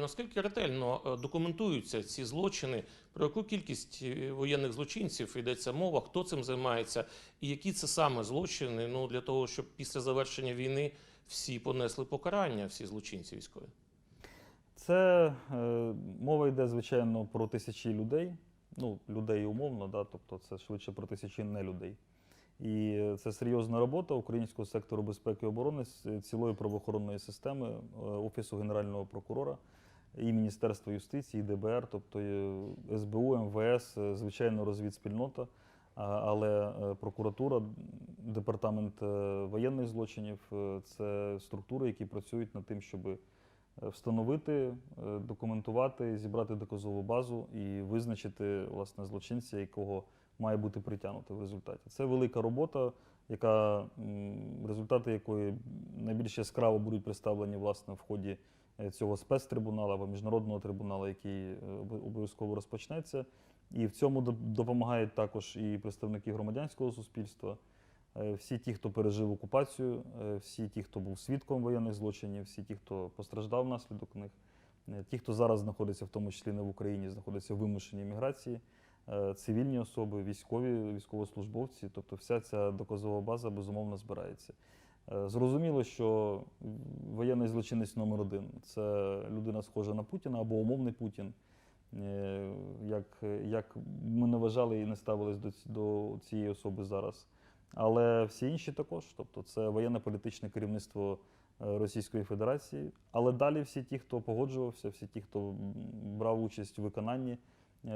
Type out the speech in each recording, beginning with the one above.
Наскільки ретельно е, документуються ці злочини, про яку кількість е, воєнних злочинців йдеться мова, хто цим займається, і які це саме злочини? Ну для того, щоб після завершення війни всі понесли покарання, всі злочинці військові. Це е, мова йде, звичайно, про тисячі людей. Ну, людей умовно, да, тобто це швидше про тисячі не людей. І е, це серйозна робота українського сектору безпеки і оборони з цілої правоохоронної системи, е, Офісу Генерального прокурора і Міністерства юстиції, і ДБР, тобто е, СБУ, МВС, е, звичайно, розвідспільнота, але е, прокуратура, департамент воєнних злочинів це структури, які працюють над тим, щоб встановити, документувати, зібрати доказову базу і визначити власне злочинця, якого має бути притягнуто в результаті. Це велика робота, яка результати якої найбільш яскраво будуть представлені власне в ході цього спецтрибуналу або міжнародного трибуналу, який е, обов'язково розпочнеться. І в цьому допомагають також і представники громадянського суспільства. Е, Всі ті, хто пережив окупацію, е, всі ті, хто був свідком воєнних злочинів, всі ті, хто постраждав внаслідок них, е, ті, хто зараз знаходиться, в тому числі не в Україні, знаходиться в вимушеній міграції, е, цивільні особи, військові, військовослужбовці, тобто вся ця доказова база безумовно збирається. Е, Зрозуміло, що воєнний злочинець номер один це людина схожа на Путіна або умовний Путін. Е, Як, як ми не вважали і не ставились до, до цієї особи зараз. Але всі інші також, тобто це воєнно-політичне керівництво е, Російської Федерації. Але далі всі ті, хто погоджувався, всі ті, хто брав участь у виконанні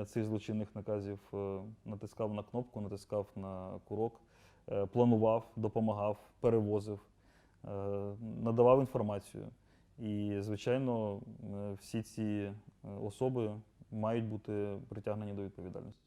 цих злочинних наказів, натискав на кнопку, натискав на курок, планував, допомагав, перевозив, е, надавав інформацію. І, звичайно, е, всі ці е, особи мають бути притягнені до відповідальності.